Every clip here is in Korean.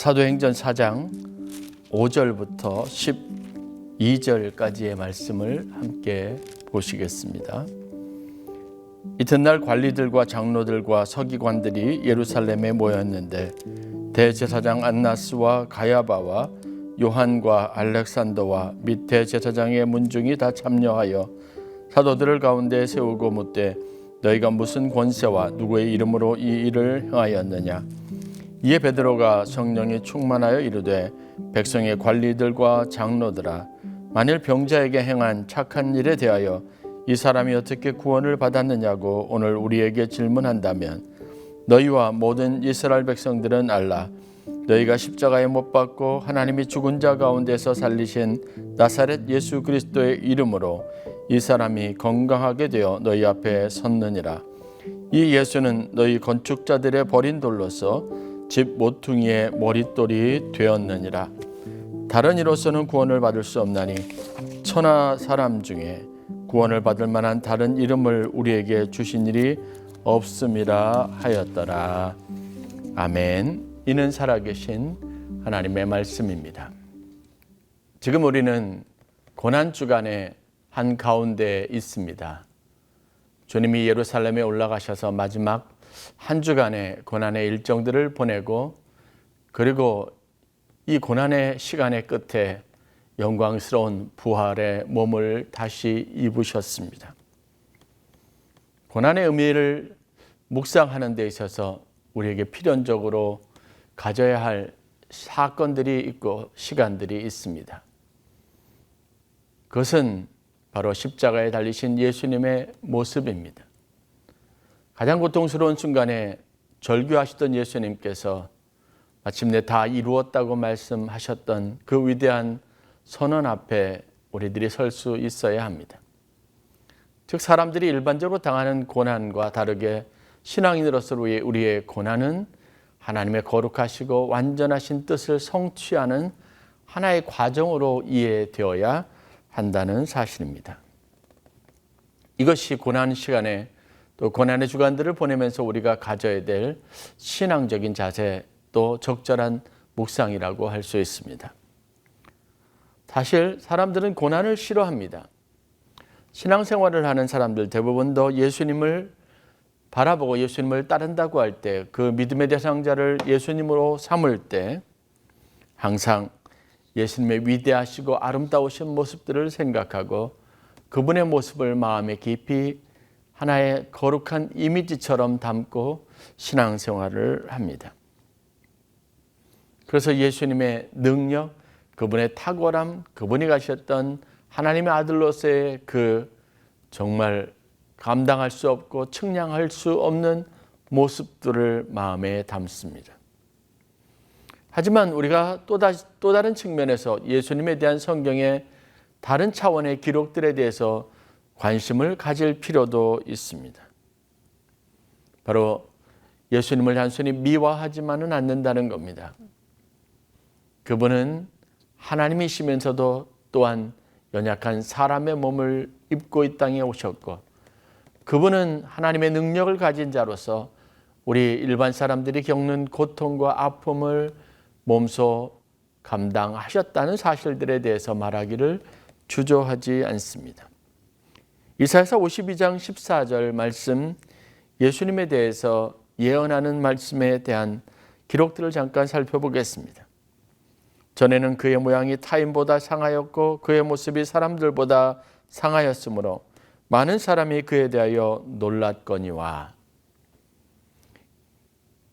사도행전 4장 5절부터 12절까지의 말씀을 함께 보시겠습니다. 이튿날 관리들과 장로들과 서기관들이 예루살렘에 모였는데 대제사장 안나스와 가야바와 요한과 알렉산더와 및 대제사장의 문중이 다 참여하여 사도들을 가운데 세우고 묻되 너희가 무슨 권세와 누구의 이름으로 이 일을 행하였느냐 이에 베드로가 성령이 충만하여 이르되 백성의 관리들과 장로들아 만일 병자에게 행한 착한 일에 대하여 이 사람이 어떻게 구원을 받았느냐고 오늘 우리에게 질문한다면 너희와 모든 이스라엘 백성들은 알라 너희가 십자가에 못 박고 하나님이 죽은 자 가운데서 살리신 나사렛 예수 그리스도의 이름으로 이 사람이 건강하게 되어 너희 앞에 섰느니라. 이 예수는 너희 건축자들의 버린 돌로서 집 모퉁이의 머릿돌이 되었느니라. 다른 이로서는 구원을 받을 수 없나니 천하 사람 중에 구원을 받을 만한 다른 이름을 우리에게 주신 일이 없음이라 하였더라. 아멘. 이는 살아계신 하나님의 말씀입니다. 지금 우리는 고난 주간의 한 가운데 있습니다. 주님이 예루살렘에 올라가셔서 마지막 한 주간의 고난의 일정들을 보내고 그리고 이 고난의 시간의 끝에 영광스러운 부활의 몸을 다시 입으셨습니다. 고난의 의미를 묵상하는 데 있어서 우리에게 필연적으로 가져야 할 사건들이 있고 시간들이 있습니다. 그것은 바로 십자가에 달리신 예수님의 모습입니다. 가장 고통스러운 순간에 절규하시던 예수님께서 마침내 다 이루었다고 말씀하셨던 그 위대한 선언 앞에 우리들이 설 수 있어야 합니다. 즉 사람들이 일반적으로 당하는 고난과 다르게 신앙인으로서 우리의 고난은 하나님의 거룩하시고 완전하신 뜻을 성취하는 하나의 과정으로 이해되어야 한다는 사실입니다. 이것이 고난 시간에 또 고난의 주간들을 보내면서 우리가 가져야 될 신앙적인 자세 또 적절한 묵상이라고 할 수 있습니다. 사실 사람들은 고난을 싫어합니다. 신앙생활을 하는 사람들 대부분도 예수님을 바라보고 예수님을 따른다고 할 때 그 믿음의 대상자를 예수님으로 삼을 때 항상 예수님의 위대하시고 아름다우신 모습들을 생각하고 그분의 모습을 마음에 깊이 하나의 거룩한 이미지처럼 담고 신앙생활을 합니다. 그래서 예수님의 능력, 그분의 탁월함, 그분이 가셨던 하나님의 아들로서의 그 정말 감당할 수 없고 측량할 수 없는 모습들을 마음에 담습니다. 하지만 우리가 또, 다시, 또 다른 측면에서 예수님에 대한 성경의 다른 차원의 기록들에 대해서 관심을 가질 필요도 있습니다. 바로 예수님을 단순히 미화하지만은 않는다는 겁니다. 그분은 하나님이시면서도 또한 연약한 사람의 몸을 입고 이 땅에 오셨고 그분은 하나님의 능력을 가진 자로서 우리 일반 사람들이 겪는 고통과 아픔을 몸소 감당하셨다는 사실들에 대해서 말하기를 주저하지 않습니다. 이사야서 52장 14절 말씀 예수님에 대해서 예언하는 말씀에 대한 기록들을 잠깐 살펴보겠습니다. 전에는 그의 모양이 타인보다 상하였고 그의 모습이 사람들보다 상하였으므로 많은 사람이 그에 대하여 놀랐거니와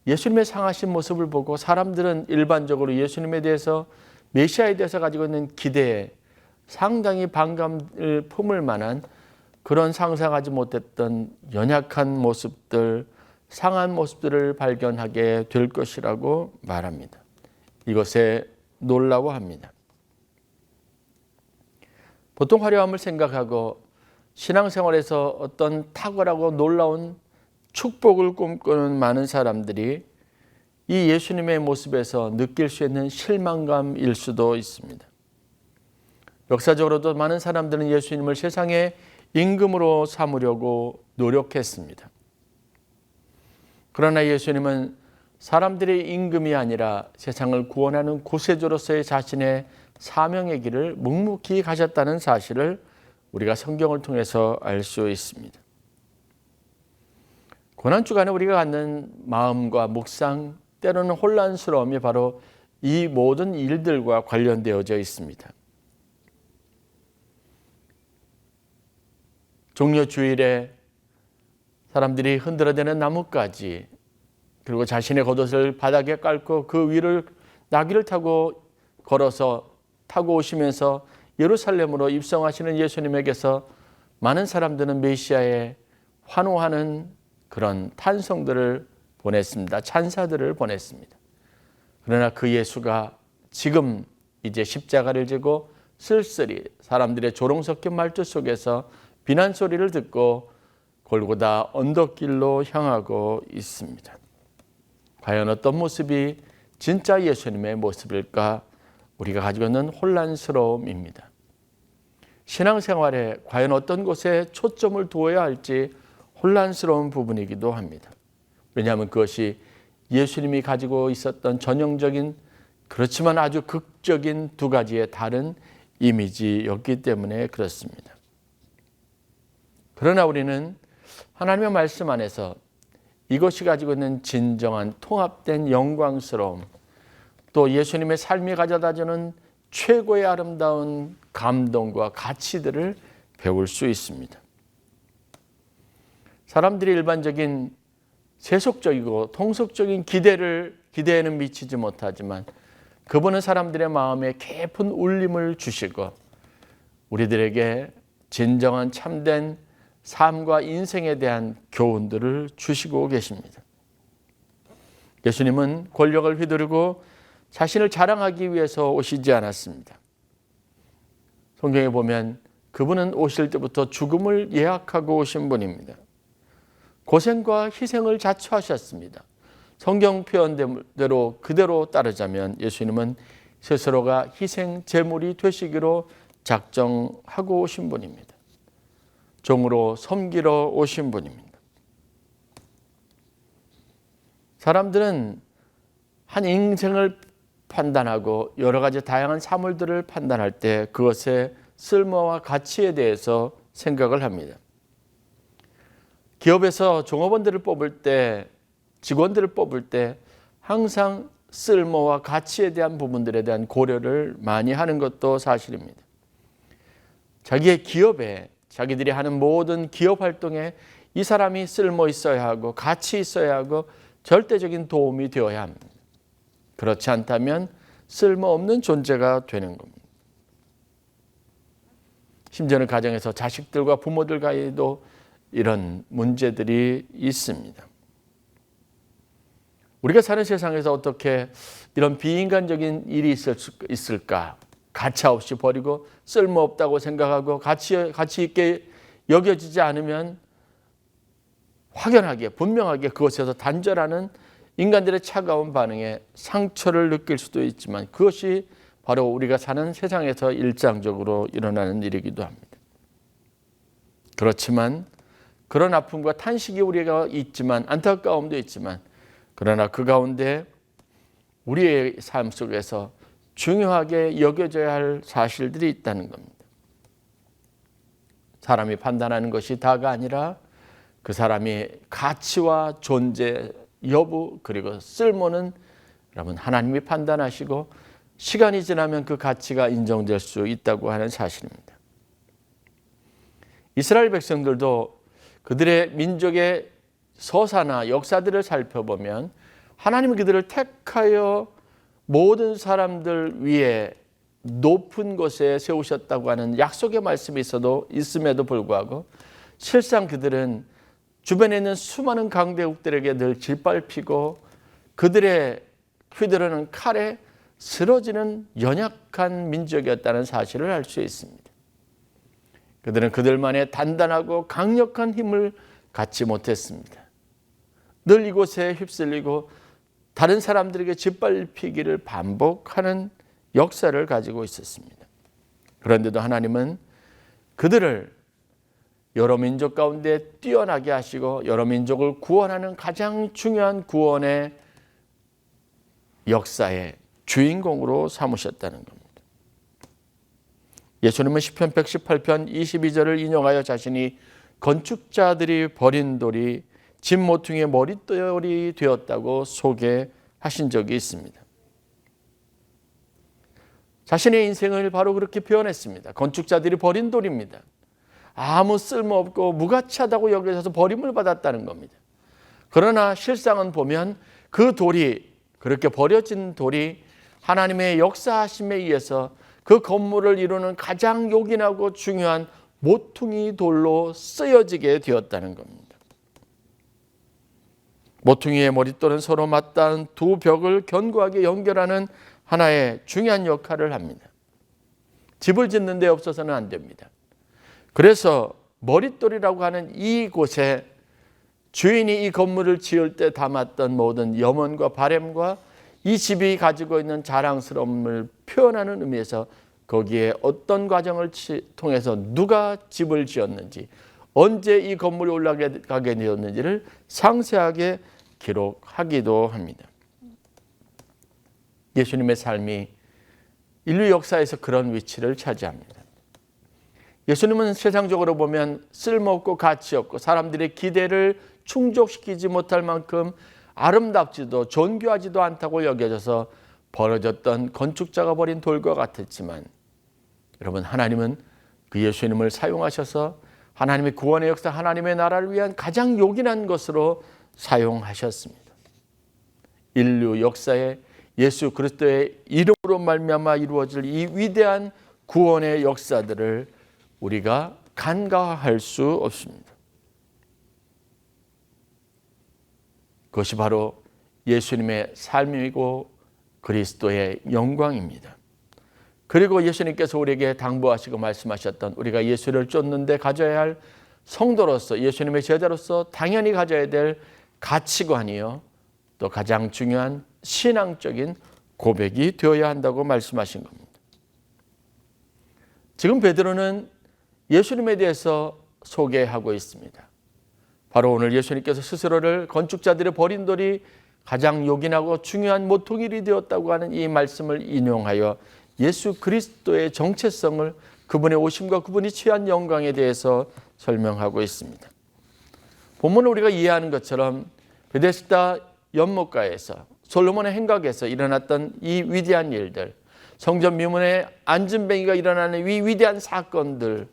예수님의 상하신 모습을 보고 사람들은 일반적으로 예수님에 대해서 메시아에 대해서 가지고 있는 기대에 상당히 반감을 품을 만한 그런 상상하지 못했던 연약한 모습들, 상한 모습들을 발견하게 될 것이라고 말합니다. 이것에 놀라워합니다. 보통 화려함을 생각하고 신앙생활에서 어떤 탁월하고 놀라운 축복을 꿈꾸는 많은 사람들이 이 예수님의 모습에서 느낄 수 있는 실망감일 수도 있습니다. 역사적으로도 많은 사람들은 예수님을 세상의 임금으로 삼으려고 노력했습니다. 그러나 예수님은 사람들의 임금이 아니라 세상을 구원하는 구세주로서의 자신의 사명의 길을 묵묵히 가셨다는 사실을 우리가 성경을 통해서 알 수 있습니다. 고난 주간에 우리가 갖는 마음과 묵상 때로는 혼란스러움이 바로 이 모든 일들과 관련되어져 있습니다. 종려 주일에 사람들이 흔들어대는 나뭇가지 그리고 자신의 겉옷을 바닥에 깔고 그 위를 나귀를 타고 걸어서 타고 오시면서 예루살렘으로 입성하시는 예수님에게서 많은 사람들은 메시아에 환호하는 그런 탄성들을 보냈습니다. 찬사들을 보냈습니다. 그러나 그 예수가 지금 이제 십자가를 지고 쓸쓸히 사람들의 조롱 섞인 말투 속에서 비난 소리를 듣고 골고다 언덕길로 향하고 있습니다. 과연 어떤 모습이 진짜 예수님의 모습일까? 우리가 가지고 있는 혼란스러움입니다. 신앙생활에 과연 어떤 곳에 초점을 두어야 할지 혼란스러운 부분이기도 합니다. 왜냐하면 그것이 예수님이 가지고 있었던 전형적인 그렇지만 아주 극적인 두 가지의 다른 이미지였기 때문에 그렇습니다. 그러나 우리는 하나님의 말씀 안에서 이것이 가지고 있는 진정한 통합된 영광스러움, 또 예수님의 삶이 가져다 주는 최고의 아름다운 감동과 가치들을 배울 수 있습니다. 사람들이 일반적인 세속적이고 통속적인 기대를 기대에는 미치지 못하지만 그분은 사람들의 마음에 깊은 울림을 주시고 우리들에게 진정한 참된 삶과 인생에 대한 교훈들을 주시고 계십니다. 예수님은 권력을 휘두르고 자신을 자랑하기 위해서 오시지 않았습니다. 성경에 보면 그분은 오실 때부터 죽음을 예약하고 오신 분입니다. 고생과 희생을 자처하셨습니다. 성경 표현대로 그대로 따르자면 예수님은 스스로가 희생 제물이 되시기로 작정하고 오신 분입니다. 종으로 섬기러 오신 분입니다. 사람들은 한 인생을 판단하고 여러 가지 다양한 사물들을 판단할 때 그것의 쓸모와 가치에 대해서 생각을 합니다. 기업에서 종업원들을 뽑을 때, 직원들을 뽑을 때 항상 쓸모와 가치에 대한 부분들에 대한 고려를 많이 하는 것도 사실입니다. 자기의 기업에, 자기들이 하는 모든 기업 활동에 이 사람이 쓸모 있어야 하고 가치 있어야 하고 절대적인 도움이 되어야 합니다. 그렇지 않다면 쓸모없는 존재가 되는 겁니다. 심지어는 가정에서 자식들과 부모들과도 이런 문제들이 있습니다. 우리가 사는 세상에서 어떻게 이런 비인간적인 일이 있을까? 가차 없이 버리고 쓸모없다고 생각하고 가치, 가치 있게 여겨지지 않으면 확연하게 분명하게 그것에서 단절하는 인간들의 차가운 반응에 상처를 느낄 수도 있지만 그것이 바로 우리가 사는 세상에서 일상적으로 일어나는 일이기도 합니다. 그렇지만 그런 아픔과 탄식이 우리가 있지만 안타까움도 있지만 그러나 그 가운데 우리의 삶 속에서 중요하게 여겨져야 할 사실들이 있다는 겁니다. 사람이 판단하는 것이 다가 아니라 그 사람이 가치와 존재 여부 그리고 쓸모는 여러분 하나님이 판단하시고 시간이 지나면 그 가치가 인정될 수 있다고 하는 사실입니다. 이스라엘 백성들도 그들의 민족의 서사나 역사들을 살펴보면 하나님은 그들을 택하여 모든 사람들 위에 높은 곳에 세우셨다고 하는 약속의 말씀이 있어도 있음에도 불구하고 실상 그들은 주변에 있는 수많은 강대국들에게 늘 짓밟히고 그들의 휘두르는 칼에 쓰러지는 연약한 민족이었다는 사실을 알 수 있습니다. 그들은 그들만의 단단하고 강력한 힘을 갖지 못했습니다. 늘 이곳에 휩쓸리고 다른 사람들에게 짓밟히기를 반복하는 역사를 가지고 있었습니다. 그런데도 하나님은 그들을 여러 민족 가운데 뛰어나게 하시고 여러 민족을 구원하는 가장 중요한 구원의 역사의 주인공으로 삼으셨다는 겁니다. 예수님은 시편 118편 22절을 인용하여 자신이 건축자들이 버린 돌이 집 모퉁이의 머릿돌이 되었다고 소개하신 적이 있습니다. 자신의 인생을 바로 그렇게 표현했습니다. 건축자들이 버린 돌입니다. 아무 쓸모없고 무가치하다고 여겨져서 버림을 받았다는 겁니다. 그러나 실상은 보면 그 돌이 그렇게 버려진 돌이 하나님의 역사하심에 의해서 그 건물을 이루는 가장 요긴하고 중요한 모퉁이 돌로 쓰여지게 되었다는 겁니다. 모퉁이의 머릿돌은 서로 맞닿은 두 벽을 견고하게 연결하는 하나의 중요한 역할을 합니다. 집을 짓는 데 없어서는 안 됩니다. 그래서 머릿돌이라고 하는 이곳에 주인이 이 건물을 지을 때 담았던 모든 염원과 바램과 이 집이 가지고 있는 자랑스러움을 표현하는 의미에서 거기에 어떤 과정을 통해서 누가 집을 지었는지 언제 이 건물이 올라가게 되었는지를 상세하게 기록하기도 합니다. 예수님의 삶이 인류 역사에서 그런 위치를 차지합니다. 예수님은 세상적으로 보면 쓸모없고 가치 없고 사람들의 기대를 충족시키지 못할 만큼 아름답지도 존귀하지도 않다고 여겨져서 벌어졌던 건축자가 버린 돌과 같았지만 여러분 하나님은 그 예수님을 사용하셔서 하나님의 구원의 역사 하나님의 나라를 위한 가장 요긴한 것으로 사용하셨습니다. 인류 역사에 예수 그리스도의 이름으로 말미암아 이루어질 이 위대한 구원의 역사들을 우리가 간과할 수 없습니다. 그것이 바로 예수님의 삶이고 그리스도의 영광입니다. 그리고 예수님께서 우리에게 당부하시고 말씀하셨던 우리가 예수를 쫓는데 가져야 할 성도로서 예수님의 제자로서 당연히 가져야 될 가치관이요. 또 가장 중요한 신앙적인 고백이 되어야 한다고 말씀하신 겁니다. 지금 베드로는 예수님에 대해서 소개하고 있습니다. 바로 오늘 예수님께서 스스로를 건축자들의 버린 돌이 가장 요긴하고 중요한 모퉁이이 되었다고 하는 이 말씀을 인용하여 예수 그리스도의 정체성을 그분의 오심과 그분이 취한 영광에 대해서 설명하고 있습니다. 본문을 우리가 이해하는 것처럼 베데스다 연못가에서 솔로몬의 행각에서 일어났던 이 위대한 일들, 성전 미문에 안전뱅이가 일어나는 이 위대한 사건들,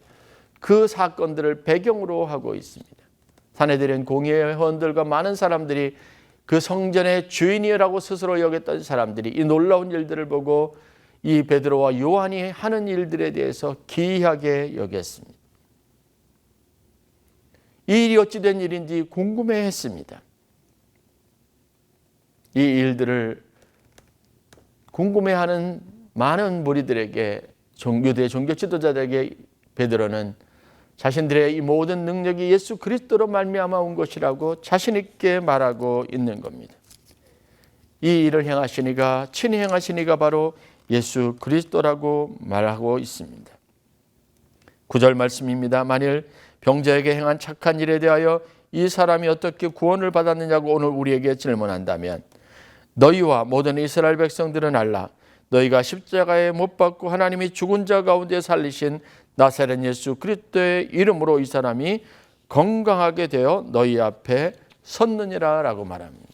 그 사건들을 배경으로 하고 있습니다. 사내들은 공의의 회 원들과 많은 사람들이 그 성전의 주인이라고 스스로 여겼던 사람들이 이 놀라운 일들을 보고 이 베드로와 요한이 하는 일들에 대해서 기이하게 여겼습니다. 이 일이 어찌 된 일인지 궁금해했습니다. 이 일들을 궁금해하는 많은 무리들에게 종교대 종교 지도자들에게 베드로는 자신들의 이 모든 능력이 예수 그리스도로 말미암아 온 것이라고 자신 있게 말하고 있는 겁니다. 이 일을 행하시니가 친히 행하시니가 바로 예수 그리스도라고 말하고 있습니다. 구절 말씀입니다. 만일 병자에게 행한 착한 일에 대하여 이 사람이 어떻게 구원을 받았느냐고 오늘 우리에게 질문한다면 너희와 모든 이스라엘 백성들은 알라 너희가 십자가에 못 박고 하나님이 죽은 자 가운데 살리신 나사렛 예수 그리스도의 이름으로 이 사람이 건강하게 되어 너희 앞에 섰느니라라고 말합니다.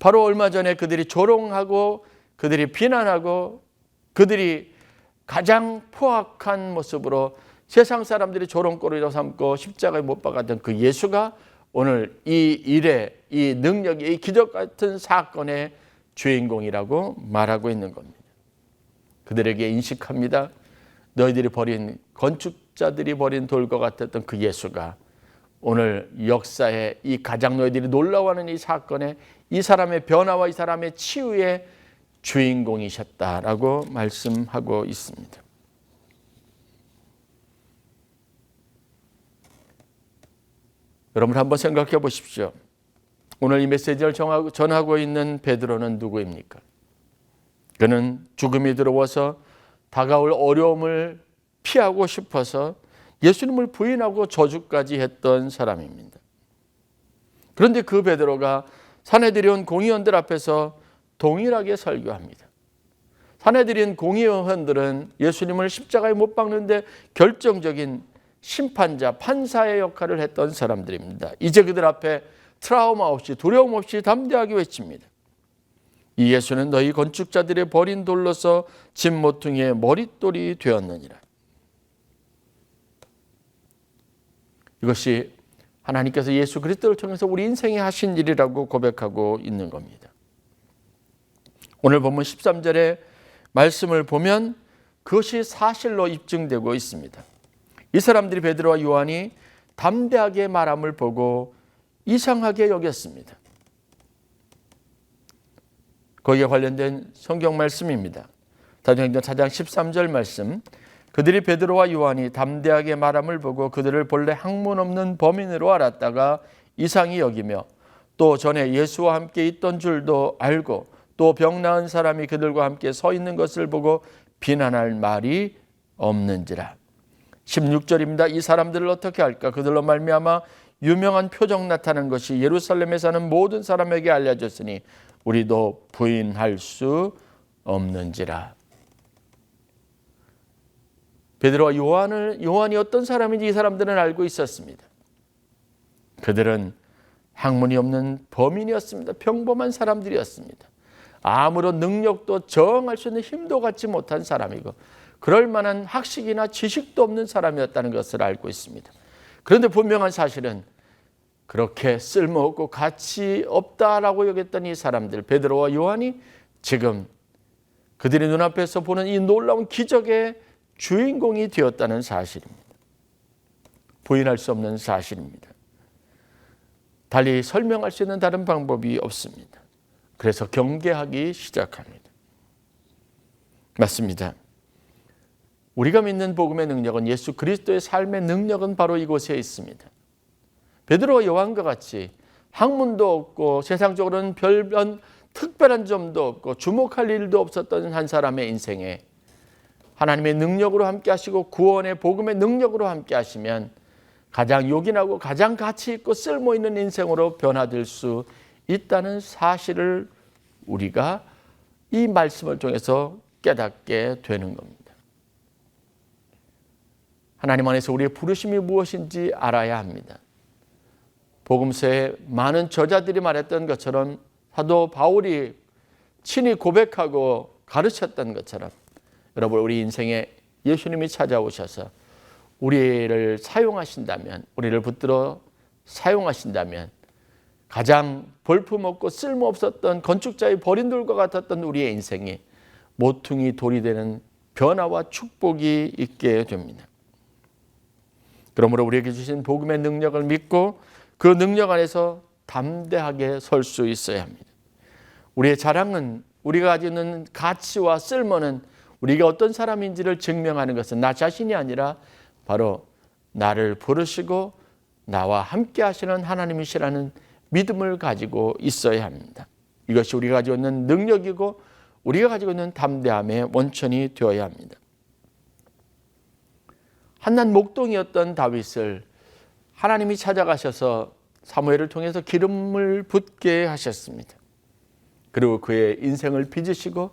바로 얼마 전에 그들이 조롱하고 그들이 비난하고 그들이 가장 포악한 모습으로 세상 사람들이 조롱거리로 삼고 십자가에 못 박았던 그 예수가 오늘 이 일의 이 능력이 이 기적 같은 사건의 주인공이라고 말하고 있는 겁니다. 그들에게 인식합니다. 너희들이 버린 건축자들이 버린 돌과 같았던 그 예수가 오늘 역사의 이 가장 너희들이 놀라워하는 이 사건에 이 사람의 변화와 이 사람의 치유의 주인공이셨다라고 말씀하고 있습니다. 여러분 한번 생각해 보십시오. 오늘 이 메시지를 전하고 있는 베드로는 누구입니까? 그는 죽음이 들어와서 다가올 어려움을 피하고 싶어서 예수님을 부인하고 저주까지 했던 사람입니다. 그런데 그 베드로가 사내들이 온 공의원들 앞에서 동일하게 설교합니다. 사내들인 공의원들은 예수님을 십자가에 못 박는데 결정적인 심판자, 판사의 역할을 했던 사람들입니다. 이제 그들 앞에 트라우마 없이 두려움 없이 담대하게 외칩니다. 이 예수는 너희 건축자들의 버린 돌로서 집 모퉁이의 머릿돌이 되었느니라. 이것이 하나님께서 예수 그리스도를 통해서 우리 인생에 하신 일이라고 고백하고 있는 겁니다. 오늘 본문 13절에 말씀을 보면 그것이 사실로 입증되고 있습니다. 이 사람들이 베드로와 요한이 담대하게 말함을 보고 이상하게 여겼습니다. 거기에 관련된 성경 말씀입니다. 사도행전 4장 13절 말씀. 그들이 베드로와 요한이 담대하게 말함을 보고 그들을 본래 학문 없는 범인으로 알았다가 이상히 여기며 또 전에 예수와 함께 있던 줄도 알고 또 병 나은 사람이 그들과 함께 서 있는 것을 보고 비난할 말이 없는지라. 16절입니다. 이 사람들을 어떻게 할까? 그들로 말미암아 유명한 표적 나타난 것이 예루살렘에 사는 모든 사람에게 알려졌으니 우리도 부인할 수 없는지라. 베드로와 요한을 요한이 어떤 사람인지 이 사람들은 알고 있었습니다. 그들은 학문이 없는 범인이었습니다. 평범한 사람들이었습니다. 아무런 능력도 저항할 수 있는 힘도 갖지 못한 사람이고 그럴 만한 학식이나 지식도 없는 사람이었다는 것을 알고 있습니다. 그런데 분명한 사실은 그렇게 쓸모없고 가치 없다라고 여겼던 이 사람들 베드로와 요한이 지금 그들의 눈앞에서 보는 이 놀라운 기적의 주인공이 되었다는 사실입니다. 부인할 수 없는 사실입니다. 달리 설명할 수 있는 다른 방법이 없습니다. 그래서 경계하기 시작합니다. 맞습니다. 우리가 믿는 복음의 능력은 예수 그리스도의 삶의 능력은 바로 이곳에 있습니다. 베드로와 요한과 같이 학문도 없고 세상적으로는 별변 특별한 점도 없고 주목할 일도 없었던 한 사람의 인생에 하나님의 능력으로 함께 하시고 구원의 복음의 능력으로 함께 하시면 가장 요긴하고 가장 가치 있고 쓸모 있는 인생으로 변화될 수 있다는 사실을 우리가 이 말씀을 통해서 깨닫게 되는 겁니다. 하나님 안에서 우리의 부르심이 무엇인지 알아야 합니다. 복음서에 많은 저자들이 말했던 것처럼 사도 바울이 친히 고백하고 가르쳤던 것처럼 여러분 우리 인생에 예수님이 찾아오셔서 우리를 사용하신다면 우리를 붙들어 사용하신다면 가장 볼품없고 쓸모없었던 건축자의 버린 돌과 같았던 우리의 인생이 모퉁이 돌이 되는 변화와 축복이 있게 됩니다. 그러므로 우리에게 주신 복음의 능력을 믿고 그 능력 안에서 담대하게 설 수 있어야 합니다. 우리의 자랑은 우리가 가지고 있는 가치와 쓸모는 우리가 어떤 사람인지를 증명하는 것은 나 자신이 아니라 바로 나를 부르시고 나와 함께 하시는 하나님이시라는 믿음을 가지고 있어야 합니다. 이것이 우리가 가지고 있는 능력이고 우리가 가지고 있는 담대함의 원천이 되어야 합니다. 한낱 목동이었던 다윗을 하나님이 찾아가셔서 사무엘을 통해서 기름을 붓게 하셨습니다. 그리고 그의 인생을 빚으시고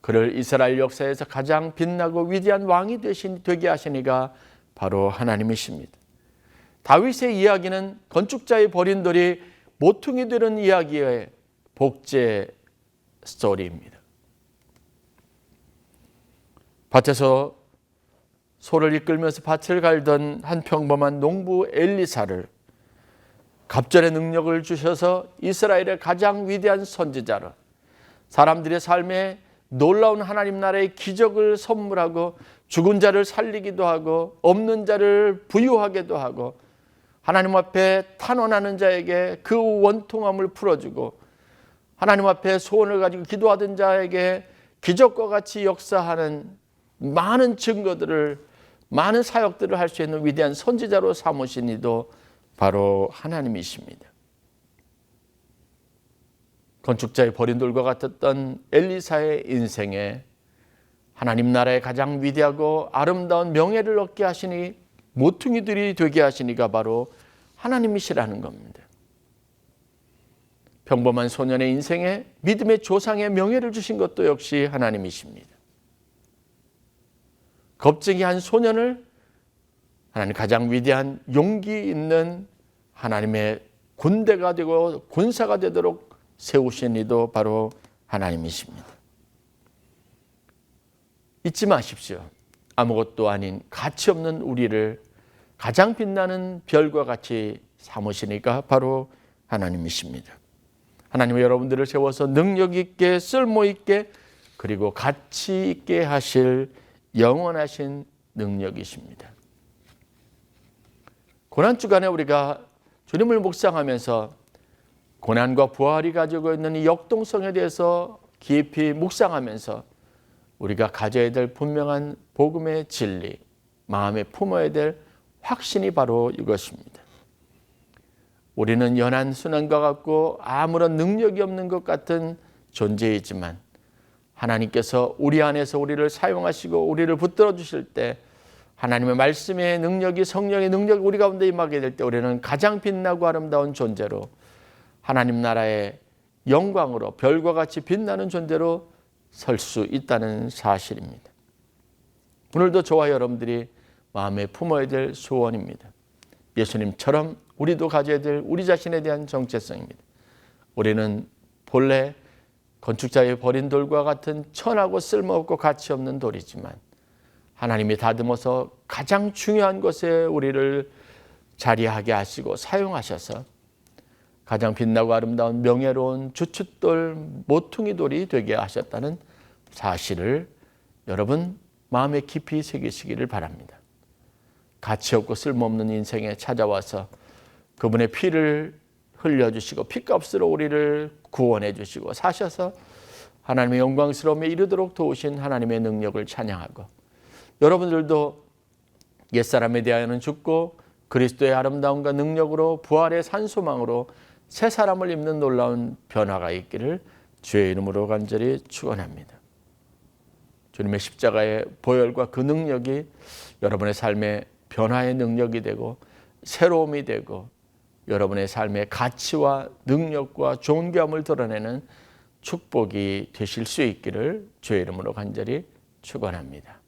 그를 이스라엘 역사에서 가장 빛나고 위대한 왕이 되신 되게 하시니가 바로 하나님이십니다. 다윗의 이야기는 건축자의 버린 돌이 모퉁이 되는 이야기의 복제 스토리입니다. 밭에서 소를 이끌면서 밭을 갈던 한 평범한 농부 엘리사를 갑절의 능력을 주셔서 이스라엘의 가장 위대한 선지자로 사람들의 삶에 놀라운 하나님 나라의 기적을 선물하고 죽은 자를 살리기도 하고 없는 자를 부유하게도 하고 하나님 앞에 탄원하는 자에게 그 원통함을 풀어주고 하나님 앞에 소원을 가지고 기도하던 자에게 기적과 같이 역사하는 많은 증거들을 많은 사역들을 할 수 있는 위대한 선지자로 삼으신 이도 바로 하나님이십니다. 건축자의 버린 돌과 같았던 엘리사의 인생에 하나님 나라의 가장 위대하고 아름다운 명예를 얻게 하시니 모퉁이들이 되게 하시니가 바로 하나님이시라는 겁니다. 평범한 소년의 인생에 믿음의 조상의 명예를 주신 것도 역시 하나님이십니다. 겁쟁이 한 소년을 하나님 가장 위대한 용기 있는 하나님의 군대가 되고 군사가 되도록 세우신 이도 바로 하나님이십니다. 잊지 마십시오. 아무것도 아닌 가치 없는 우리를 가장 빛나는 별과 같이 삼으시니까 바로 하나님이십니다. 하나님은 여러분들을 세워서 능력 있게 쓸모 있게 그리고 가치 있게 하실 영원하신 능력이십니다. 고난 주간에 우리가 주님을 묵상하면서 고난과 부활이 가지고 있는 이 역동성에 대해서 깊이 묵상하면서 우리가 가져야 될 분명한 복음의 진리, 마음에 품어야 될 확신이 바로 이것입니다. 우리는 연한 순환과 같고 아무런 능력이 없는 것 같은 존재이지만 하나님께서 우리 안에서 우리를 사용하시고 우리를 붙들어 주실 때 하나님의 말씀의 능력이 성령의 능력이 우리 가운데 임하게 될 때 우리는 가장 빛나고 아름다운 존재로 하나님 나라의 영광으로 별과 같이 빛나는 존재로 설 수 있다는 사실입니다. 오늘도 저와 여러분들이 마음에 품어야 될 소원입니다. 예수님처럼 우리도 가져야 될 우리 자신에 대한 정체성입니다. 우리는 본래 건축자의 버린 돌과 같은 천하고 쓸모없고 가치 없는 돌이지만 하나님이 다듬어서 가장 중요한 것에 우리를 자리하게 하시고 사용하셔서 가장 빛나고 아름다운 명예로운 주춧돌 모퉁이 돌이 되게 하셨다는 사실을 여러분 마음에 깊이 새기시기를 바랍니다. 가치 없고 쓸모없는 인생에 찾아와서 그분의 피를 흘려주시고 피값으로 우리를 구원해 주시고 사셔서 하나님의 영광스러움에 이르도록 도우신 하나님의 능력을 찬양하고 여러분들도 옛사람에 대하여는 죽고 그리스도의 아름다움과 능력으로 부활의 산소망으로 새 사람을 입는 놀라운 변화가 있기를 주의 이름으로 간절히 축원합니다. 주님의 십자가의 보혈과 그 능력이 여러분의 삶의 변화의 능력이 되고 새로움이 되고 여러분의 삶의 가치와 능력과 존귀함을 드러내는 축복이 되실 수 있기를 주의 이름으로 간절히 축원합니다.